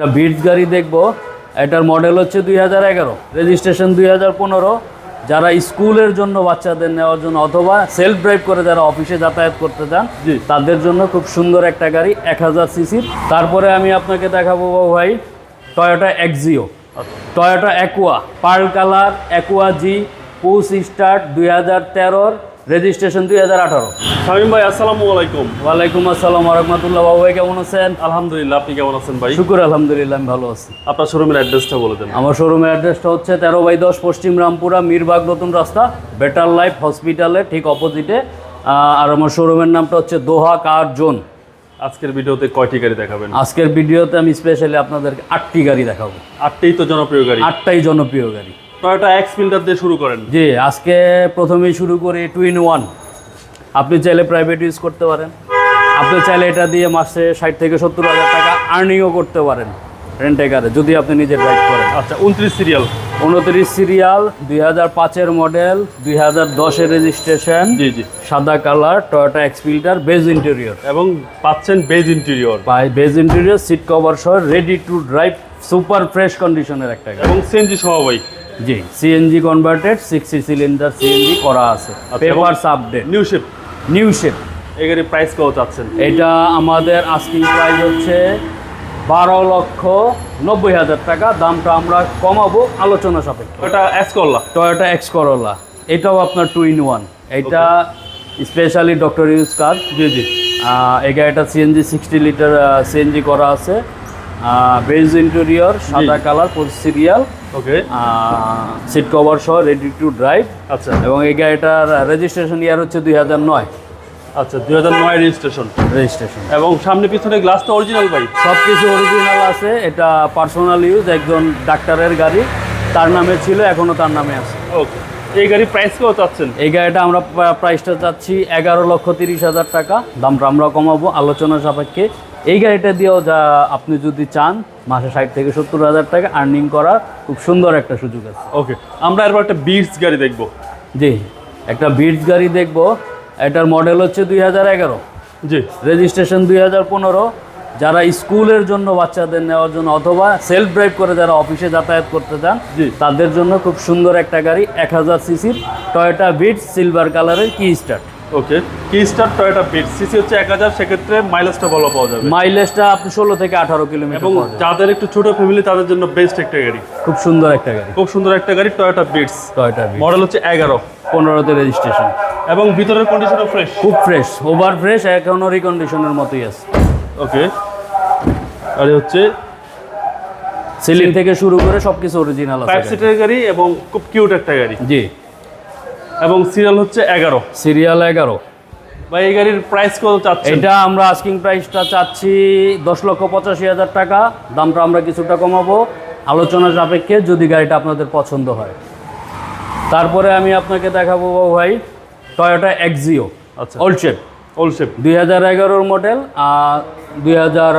একটা বিটস গাড়ি দেখব। এটার মডেল হচ্ছে দুই হাজার এগারো রেজিস্ট্রেশন দুই হাজার পনেরো। যারা স্কুলের জন্য বাচ্চাদের নেওয়ার জন্য অথবা সেলফ ড্রাইভ করে যারা অফিসে যাতায়াত করতে চান জি। তাদের জন্য খুব সুন্দর একটা গাড়ি এক হাজার সিসির তারপরে আমি আপনাকে দেখাবো ভাই Toyota Axio Toyota Aqua pearl colour Aqua G push start দুই হাজার তেরোর। রেজিস্ট্রেশন দুই হাজার আঠারো। শামীম ভাই আসসালামু আলাইকুম। ওয়ালাইকুম আসসালাম রহমতুল্লাহ। বাবু ভাই কেমন আছেন? আলহামদুলিল্লাহ আপনি কেমন আছেন ভাই? শুকুর আলহামদুলিল্লাহ আমি ভালো আছি। আপনার শোরুমের অ্যাড্রেসটা বলে দেন। আমার শোরুমের অ্যাড্রেসটা হচ্ছে তেরো বাই দশ পশ্চিম রামপুরা মিরবাগ নতুন রাস্তা বেটার লাইফ হসপিটালের ঠিক অপোজিটে। আর আমার শোরুমের নামটা হচ্ছে দোহা কার জোন। আজকের ভিডিওতে কয়টি গাড়ি দেখাবেন? আজকের ভিডিওতে আমি স্পেশালি আপনাদেরকে আটটি গাড়ি দেখাবো। আটটাই তো জনপ্রিয় গাড়ি। আটটাই জনপ্রিয় গাড়ি। টয়োটা এক্স ফিল্ডার দিয়ে শুরু করেন। জি আজকে প্রথমেই শুরু করি টু ইন ওয়ান আপনি চাইলে প্রাইভেট ইউজ করতে পারেন। আপনি চাইলে এটা দিয়ে মাসে ষাট থেকে সত্তর হাজার টাকা আর্নিংও করতে পারেন রেন্টে কারে যদি আপনি নিজে ড্রাইভ করেন। আচ্ছা উনত্রিশ সিরিয়াল উনত্রিশ সিরিয়াল দুই হাজার পাঁচের মডেল দুই হাজার দশের রেজিস্ট্রেশন জি জি। সাদা কালার টয়োটা এক্সফিল্টার বেজ ইন্টেরিয়র এবং পাচ্ছেন beige interior by beige interior seat cover সহ ready to drive super fresh কন্ডিশনের একটা এবং সিএনজি সহ ভাই। জি CNG converted sixty cylinder CNG করা আছে। Papers update new shape new shape গাড়ির প্রাইস কত চাচ্ছেন? এটা আমাদের আস্কিং প্রাইস হচ্ছে বারো লক্ষ নব্বই হাজার টাকা। দামটা আমরা কমাবো আলোচনা সাপেক্ষে। ওটা X Corolla Toyota x Corolla এটাও আপনার টু ইন ওয়ান এটা স্পেশালি ডক্টর ইউজ কার জি জি। এই গাড়িটা সিএনজি সিক্সটি লিটার সিএনজি করা আছে। বেজ ইন্টেরিয়র সাদা colour serial okay seat cover সহ রেডি টু ড্রাইভ আচ্ছা। এবং এই গাড়িটার রেজিস্ট্রেশন ইয়ার হচ্ছে দুই হাজার নয়। আচ্ছা দুই হাজার নয় রেজিস্ট্রেশন রেজিস্ট্রেশন এবং সামনে পিছনে গ্লাসটা অরিজিনাল ভাই? সব কিছু অরিজিনাল আছে এটা পার্সোনাল ইউজ একজন ডাক্তারের গাড়ি তার নামে ছিল এখনও তার নামে আছে। ওকে এই গাড়ির প্রাইস কত চাচ্ছেন? এই গাড়িটা আমরা প্রাইসটা চাচ্ছি এগারো লক্ষ তিরিশ হাজার টাকা। দামটা আমরা কমাবো আলোচনা সাপেক্ষে। এই গাড়িটা দিয়েও যা আপনি যদি চান মাসে ষাট থেকে সত্তর হাজার টাকা আর্নিং করার খুব সুন্দর একটা সুযোগ আছে। ওকে আমরা এরপর একটা বিটস গাড়ি দেখব। জি একটা বিটস গাড়ি দেখব। এটার মডেল হচ্ছে দুই হাজার এগারো। জি। রেজিস্ট্রেশন দুই হাজার পনেরো। যারা স্কুলের জন্য বাচ্চাদের নেওয়ার জন্য অথবা সেলফ ড্রাইভ করে যারা অফিসে যাতায়াত করতে চান জি। তাদের জন্য খুব সুন্দর একটা গাড়ি এক হাজার সিসির টয়োটা বিটস সিলভার কালারের কি স্টার্ট ওকে কি স্টার টয়োটা বিট। সিসি হচ্ছে এক হাজার সেক্ষেত্রে মাইলেজটা ভালো পাওয়া যাবে। মাইলেজটা আপনি ষোলো থেকে আঠারো কিলোমিটার এবং যাদের একটু ছোট ফ্যামিলি তাদের জন্য বেস্ট একটা গাড়ি। খুব সুন্দর একটা গাড়ি। খুব সুন্দর একটা গাড়ি টয়োটা বিটস টয়োটা মডেল হচ্ছে এগারো। পনেরোতে রেজিস্ট্রেশন এবং ভিতরের কন্ডিশনও ফ্রেশ খুব ফ্রেশ ওভার ফ্রেশ এখনও রিকন্ডিশনের মতোই আছে। ওকে আর হচ্ছে সিলিং থেকে শুরু করে সবকিছু অরিজিনাল ফাইভ আছে সিটের গাড়ি এবং খুব কিউট একটা গাড়ি। জি। এবং সিরিয়াল হচ্ছে এগারো। সিরিয়াল এগারো। বা এই গাড়ির প্রাইস কত চাচ্ছেন? এটা আমরা আস্কিং প্রাইসটা চাচ্ছি দশ লক্ষ পঁচাশি হাজার টাকা। দামটা আমরা কিছুটা কমাবো। আলোচনা সাপেক্ষে যদি গাড়িটা আপনাদের পছন্দ হয়। তারপরে আমি আপনাকে দেখাবো বাবু ভাই টয়োটা এক্সিও আচ্ছা। ওল্ড শেপ ওল্ড শেপ দুই হাজার এগারোর মডেল আর দুই হাজার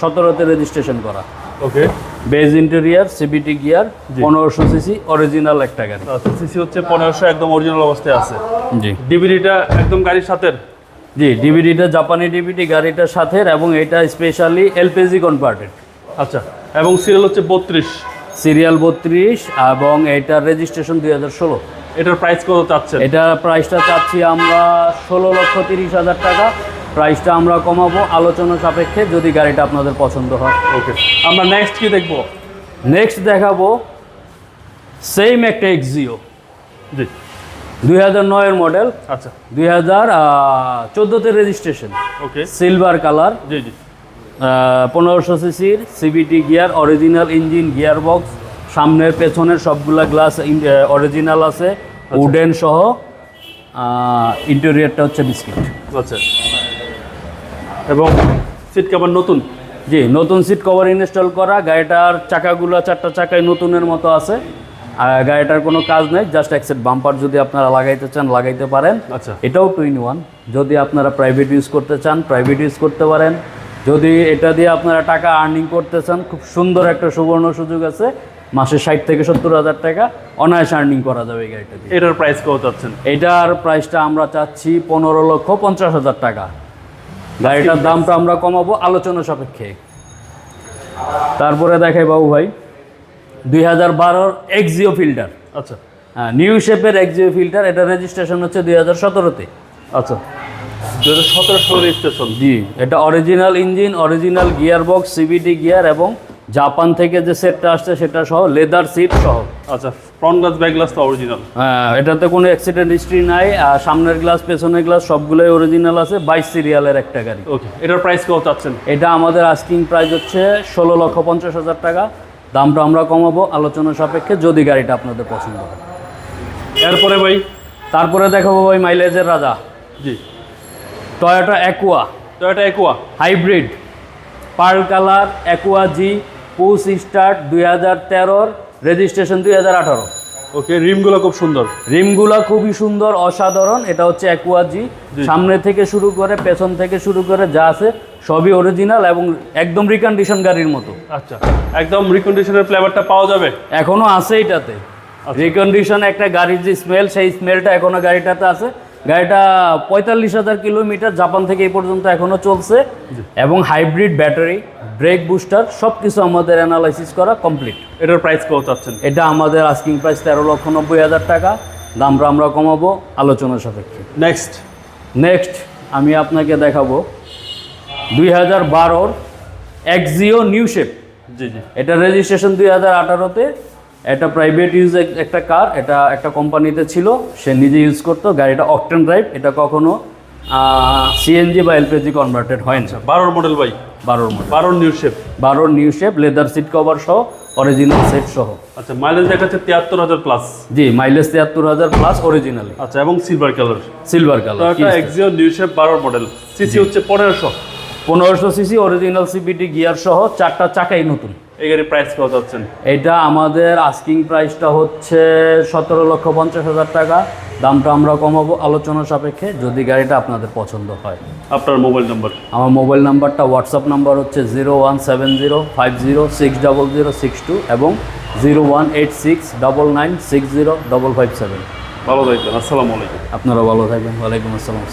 সতেরোতে রেজিস্ট্রেশন করা। Okay. Beige interior CVT gear পনেরোশো সিসি অরিজিনাল একটা গাড়ি। আচ্ছা সিসি হচ্ছে পনেরোশো একদম অরিজিনাল অবস্থায় আছে। জি। ডিভিডিটা একদম গাড়ির সাথে জি ডিভিডিটা জাপানি ডিভিডি গাড়িটার সাথে এবং এটা স্পেশালি এলপিজি কনভার্টেড আচ্ছা এবং সিরিয়াল হচ্ছে বত্রিশ। সিরিয়াল বত্রিশ এবং এটার রেজিস্ট্রেশন দুই হাজার ষোলো। এটার প্রাইস কত চাচ্ছেন? এটার প্রাইসটা চাচ্ছি আমরা ষোলো লক্ষ তিরিশ হাজার টাকা। প্রাইসটা আমরা কমাবো আলোচনা সাপেক্ষে যদি গাড়িটা আপনাদের পছন্দ হয়। ওকে আমরা নেক্সট কি দেখব? নেক্সট দেখাবো সেম একটা এক্সিও জি। দুই হাজার নয়ের মডেল আচ্ছা। দুই হাজার চোদ্দোতে রেজিস্ট্রেশন ওকে সিলভার কালার জি জি। পনেরোশো সিসির CVT gear original engine gear box সামনের পেছনের সবগুলা গ্লাস অরিজিনাল আছে। উডেন সহ। ইন্টেরিয়রটা হচ্ছে বিস্কিট আচ্ছা। এবং সিট কভার নতুন। জি নতুন সিট কভার ইনস্টল করা গাড়িটার চাকাগুলো চারটা চাকায় নতুনের মতো আছে। আর গাড়িটার কোনো কাজ নেই জাস্ট একসেট বাম্পার যদি আপনারা লাগাইতে চান লাগাইতে পারেন। আচ্ছা। এটাও টু ইন ওয়ান যদি আপনারা প্রাইভেট ইউজ করতে চান প্রাইভেট ইউজ করতে পারেন। যদি এটা দিয়ে আপনারা টাকা আর্নিং করতে চান খুব সুন্দর একটা সুবর্ণ সুযোগ আছে। মাসে ষাট থেকে সত্তর হাজার টাকা অনায়াস আর্নিং করা যাবে এই গাড়িটা দিয়ে। এটার প্রাইস কত চাচ্ছেন? এটার প্রাইসটা আমরা চাচ্ছি পনেরো লক্ষ পঞ্চাশ হাজার টাকা। গাড়িটার দামটা আমরা কমাবো আলোচনা সাপেক্ষে। তারপরে দেখাই বাবু ভাই দুই হাজার বারোর এক্সিও ফিল্টার আচ্ছা। হ্যাঁ নিউ শেপের এক্সিও ফিল্টার এটা রেজিস্ট্রেশন হচ্ছে দুই হাজার সতেরোতে। আচ্ছা। দু হাজার সতেরো সতেরো স্টেশন জি এটা original engine original gear box CVD gear এবং জাপান থেকে যে সেটটা আসছে সেটা সহ লেদার সিট সহ। আচ্ছা ফ্রন্ট গ্লাস ব্যাক গ্লাস তো অরিজিনাল হ্যাঁ এটাতে কোনো অ্যাক্সিডেন্ট হিস্ট্রি নাই আর সামনের গ্লাস পেছনের গ্লাস সবগুলোই অরিজিনাল আছে বাইশ সিরিয়ালের একটা গাড়ি। ওকে এটার প্রাইস কত চাচ্ছেন? এটা আমাদের আস্কিং প্রাইস হচ্ছে ষোলো লক্ষ পঞ্চাশ হাজার টাকা। দামটা আমরা কমাবো আলোচনা সাপেক্ষে যদি গাড়িটা আপনাদের পছন্দ হয়। এরপরে ভাই? তারপরে দেখাবো ভাই মাইলেজের রাজা। জি। Toyota Aqua Toyota Aqua hybrid pearl colour Aqua G push start দুই হাজার তেরোর রেজিস্ট্রেশন দুই হাজার আঠারো। ওকে রিমগুলো খুব সুন্দর। রিমগুলো খুবই সুন্দর অসাধারণ। এটা হচ্ছে অ্যাকুয়া জি জি। সামনে থেকে শুরু করে পেছন থেকে শুরু করে যা আছে সবই অরিজিনাল এবং একদম রিকন্ডিশন গাড়ির মতো। আচ্ছা একদম রিকন্ডিশনের ফ্লেভারটা পাওয়া যাবে? এখনও আছে এটাতে। আচ্ছা। রিকন্ডিশন একটা গাড়ির যে স্মেল সেই স্মেলটা এখনও গাড়িটাতে আছে। গাড়িটা পঁয়তাল্লিশ হাজার কিলোমিটার জাপান থেকে এই পর্যন্ত এখনও চলছে এবং হাইব্রিড ব্যাটারি ব্রেক বুস্টার সব কিছু আমাদের অ্যানালাইসিস করা কমপ্লিট এটার প্রাইস কত চাচ্ছেন? এটা আমাদের আস্কিং প্রাইস তেরো লক্ষ নব্বই হাজার টাকা। দামটা আমরা কমাবো আলোচনা সাপেক্ষে। নেক্সট নেক্সট আমি আপনাকে দেখাবো দুই হাজার বারোর এক্সিও নিউ শেপ জি জি। এটা রেজিস্ট্রেশন দুই হাজার আঠারোতে এটা প্রাইভেট ইউজ একটা কার এটা একটা কোম্পানিতে ছিল সে নিজে ইউজ করতো গাড়িটা অকটেন ড্রাইভ এটা কখনো সিএনজি বা এলপিজি কনভার্টেড হয় না বারোর মডেল ভাই? বারোর মডেল বারোর নিউ শেপ বারোর new shape leather seat cover সহ অরিজিনাল সেট সহ। আচ্ছা মাইলেজ দেখাচ্ছে তিয়াত্তর হাজার প্লাস জি মাইলেজ তিয়াত্তর হাজার প্লাস অরিজিনাল আচ্ছা এবং silver colour silver colour Axio new shape বারোর মডেল সিসি হচ্ছে পনেরোশো। পনেরোশো সিসি অরিজিনাল সিবিটি গিয়ার সহ চারটা চাকাই নতুন। এই গাড়ির প্রাইস কত চাচ্ছেন? এটা আমাদের আস্কিং প্রাইসটা হচ্ছে সতেরো লক্ষ পঞ্চাশ হাজার টাকা। দামটা আমরা কমাবো আলোচনা সাপেক্ষে যদি গাড়িটা আপনাদের পছন্দ হয়। আপনার মোবাইল নাম্বার আমার মোবাইল নাম্বারটা হোয়াটসঅ্যাপ নাম্বার হচ্ছে zero one seven zero five zero six double zero six two এবং zero one eight six double nine six zero double five seven ভালো থাকবেন আসসালামু আলাইকুম। আপনারা ভালো থাকবেন ওয়ালাইকুম আসসালাম।